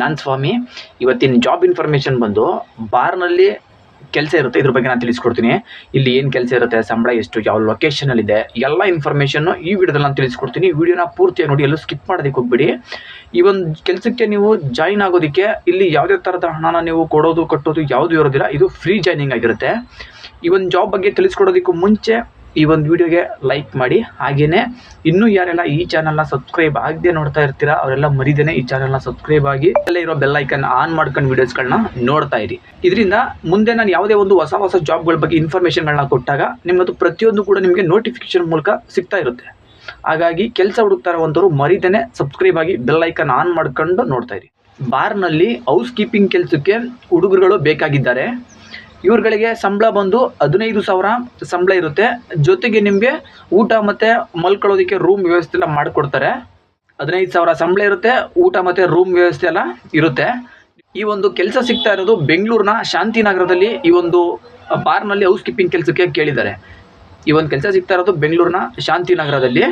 ನಾನು ಸ್ವಾಮಿ ಇವತ್ತಿನ job information ಬಂದು ಬಾರ್ನಲ್ಲಿ ಕೆಲಸ ಇರುತ್ತೆ. ಇದ್ರ ಬಗ್ಗೆ ನಾನು ತಿಳಿಸ್ಕೊಡ್ತೀನಿ. ಇಲ್ಲಿ ಏನು ಕೆಲಸ ಇರುತ್ತೆ, ಸಂಬಳ ಎಷ್ಟು, ಯಾವ ಲೊಕೇಶನಲ್ಲಿದೆ ಎಲ್ಲ ಇನ್ಫಾರ್ಮೇಷನ್ನು ಈ ವಿಡಿಯೋದಲ್ಲಿ ನಾನು ತಿಳಿಸ್ಕೊಡ್ತೀನಿ. ಈ ವಿಡಿಯೋನ ಪೂರ್ತಿಯಾಗಿ ನೋಡಿ, ಎಲ್ಲೂ ಸ್ಕಿಪ್ ಮಾಡೋದಕ್ಕೆ ಹೋಗ್ಬಿಡಿ. ಈ ಒಂದು ಕೆಲಸಕ್ಕೆ ನೀವು ಜಾಯಿನ್ ಆಗೋದಕ್ಕೆ ಇಲ್ಲಿ ಯಾವುದೇ ಥರದ ಹಣನ ನೀವು ಕೊಡೋದು, ಕಟ್ಟೋದು ಯಾವುದು ಇರೋದಿಲ್ಲ. ಇದು ಫ್ರೀ ಜಾಯ್ನಿಂಗ್ ಆಗಿರುತ್ತೆ. ಈ ಒಂದು ಜಾಬ್ ಬಗ್ಗೆ ತಿಳಿಸ್ಕೊಡೋದಕ್ಕೂ ಮುಂಚೆ ಈ ಒಂದು ವಿಡಿಯೋಗೆ ಲೈಕ್ ಮಾಡಿ. ಹಾಗೆಯೇ ಇನ್ನೂ ಯಾರೆಲ್ಲ ಈ ಚಾನಲ್ನ ಸಬ್ಸ್ಕ್ರೈಬ್ ಆಗದೆ ನೋಡ್ತಾ ಇರ್ತೀರಾ, ಅವರೆಲ್ಲ ಮರಿದೇನೆ ಈ ಚಾನಲ್ನ ಸಬ್ಸ್ಕ್ರೈಬ್ ಆಗಿ ಅಲ್ಲೇ ಇರೋ ಬೆಲ್ ಐಕನ್ ಆನ್ ಮಾಡ್ಕೊಂಡು ವೀಡಿಯೋಸ್ಗಳನ್ನ ನೋಡ್ತಾ ಇರಿ. ಇದರಿಂದ ಮುಂದೆ ನಾನು ಯಾವುದೇ ಒಂದು ಹೊಸ ಹೊಸ ಜಾಬ್ಗಳ ಬಗ್ಗೆ ಇನ್ಫಾರ್ಮೇಷನ್ಗಳನ್ನ ಕೊಟ್ಟಾಗ ನಿಮ್ಮದು ಪ್ರತಿಯೊಂದು ಕೂಡ ನಿಮಗೆ ನೋಟಿಫಿಕೇಶನ್ ಮೂಲಕ ಸಿಗ್ತಾ ಇರುತ್ತೆ. ಹಾಗಾಗಿ ಕೆಲಸ ಹುಡುಕ್ತಾ ಇರುವಂಥವ್ರು ಮರಿದೇನೆ ಸಬ್ಸ್ಕ್ರೈಬ್ ಆಗಿ ಬೆಲ್ ಐಕನ್ ಆನ್ ಮಾಡ್ಕೊಂಡು ನೋಡ್ತಾ ಇರಿ. ಬಾರ್ನಲ್ಲಿ ಹೌಸ್ ಕೀಪಿಂಗ್ ಕೆಲಸಕ್ಕೆ ಹುಡುಗರುಗಳು ಬೇಕಾಗಿದ್ದಾರೆ. ಇವ್ರುಗಳಿಗೆ ಸಂಬಳ ಬಂದು ಹದಿನೈದು ಸಾವಿರ ಸಂಬಳ ಇರುತ್ತೆ. ಜೊತೆಗೆ ನಿಮಗೆ ಊಟ ಮತ್ತು ಮಲ್ಕೊಳ್ಳೋದಕ್ಕೆ ರೂಮ್ ವ್ಯವಸ್ಥೆ ಎಲ್ಲ ಮಾಡಿಕೊಡ್ತಾರೆ. ಹದಿನೈದು ಸಾವಿರ ಸಂಬಳ ಇರುತ್ತೆ, ಊಟ ಮತ್ತು ರೂಮ್ ವ್ಯವಸ್ಥೆ ಎಲ್ಲ ಇರುತ್ತೆ. ಈ ಒಂದು ಕೆಲಸ ಸಿಗ್ತಾ ಇರೋದು ಬೆಂಗಳೂರಿನ ಶಾಂತಿನಗರದಲ್ಲಿ ಈ ಒಂದು ಬಾರ್ನಲ್ಲಿ ಹೌಸ್ ಕೀಪಿಂಗ್ ಕೆಲಸಕ್ಕೆ ಕೇಳಿದ್ದಾರೆ. ಈ ಒಂದು ಕೆಲಸ ಸಿಗ್ತಾ ಇರೋದು ಬೆಂಗಳೂರಿನ ಶಾಂತಿನಗರದಲ್ಲಿ.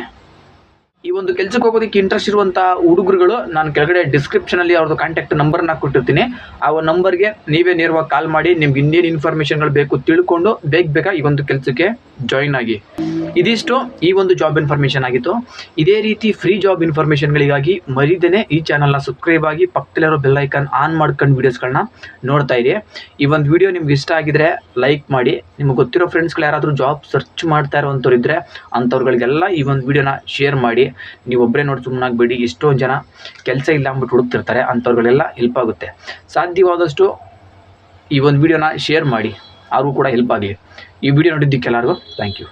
ಈ ಒಂದು ಕೆಲಸಕ್ಕೆ ಹೋಗೋದಕ್ಕೆ ಇಂಟ್ರೆಸ್ಟ್ ಇರುವಂಥ ಹುಡುಗರುಗಳು, ನಾನು ಕೆಳಗಡೆ ಡಿಸ್ಕ್ರಿಪ್ಷನಲ್ಲಿ ಅವ್ರದ್ದು ಕಾಂಟ್ಯಾಕ್ಟ್ ನಂಬರ್ನ ಕೊಟ್ಟಿರ್ತೀನಿ. ಆ ನಂಬರ್ಗೆ ನೀವೇ ನೇರವಾಗಿ ಕಾಲ್ ಮಾಡಿ, ನಿಮ್ಗೆ ಇನ್ನೇನು ಇನ್ಫಾರ್ಮೇಷನ್ಗಳು ಬೇಕು ತಿಳ್ಕೊಂಡು ಬೇಗ ಬೇಗ ಈ ಒಂದು ಕೆಲಸಕ್ಕೆ ಜಾಯಿನ್ ಆಗಿ. ಇದಿಷ್ಟು ಈ ಒಂದು ಜಾಬ್ ಇನ್ಫಾರ್ಮೇಷನ್ ಆಗಿತ್ತು. ಇದೇ ರೀತಿ ಫ್ರೀ ಜಾಬ್ ಇನ್ಫಾರ್ಮೇಷನ್ಗಳಿಗಾಗಿ ಮರಿದೇನೆ ಈ ಚಾನಲ್ನ ಸಬ್ಸ್ಕ್ರೈಬ್ ಆಗಿ ಪಕ್ಕದಲ್ಲಿರೋ ಬೆಲ್ ಐಕಾನ್ ಆನ್ ಮಾಡ್ಕೊಂಡು ವೀಡಿಯೋಸ್ಗಳನ್ನ ನೋಡ್ತಾ ಇರಿ. ಈ ಒಂದು ವಿಡಿಯೋ ನಿಮ್ಗೆ ಇಷ್ಟ ಆಗಿದ್ರೆ ಲೈಕ್ ಮಾಡಿ. ನಿಮ್ಗೆ ಗೊತ್ತಿರೋ ಫ್ರೆಂಡ್ಸ್ಗಳು ಯಾರಾದರೂ ಜಾಬ್ ಸರ್ಚ್ ಮಾಡ್ತಾ ಇರೋವಂಥವ್ರು ಇದ್ದರೆ ಅಂಥವ್ರುಗಳಿಗೆಲ್ಲ ಈ ಒಂದು ವಿಡಿಯೋನ ಶೇರ್ ಮಾಡಿ. ನೀವು ಒಬ್ಬರೇ ನೋಡಿ ಸುಮ್ಮನಾಗಬೇಡಿ ಎಷ್ಟೊಂದು ಜನ ಕೆಲಸ ಇಲ್ಲ ಅಂದ್ಬಿಟ್ಟು ಹುಡುಕ್ತಿರ್ತಾರೆ. ಅಂಥವ್ರಿಗೆಲ್ಲ ಹೆಲ್ಪ್ ಆಗುತ್ತೆ. ಸಾಧ್ಯವಾದಷ್ಟು ಈ ಒಂದು ವಿಡಿಯೋನ ಶೇರ್ ಮಾಡಿ. ಅವ್ರಿಗೂ ಕೂಡ ಹೆಲ್ಪ್ ಆಗಲಿ. ಈ ವಿಡಿಯೋ ನೋಡಿದ್ದಕ್ಕೆಲ್ಲರಿಗೂ ಥ್ಯಾಂಕ್ ಯು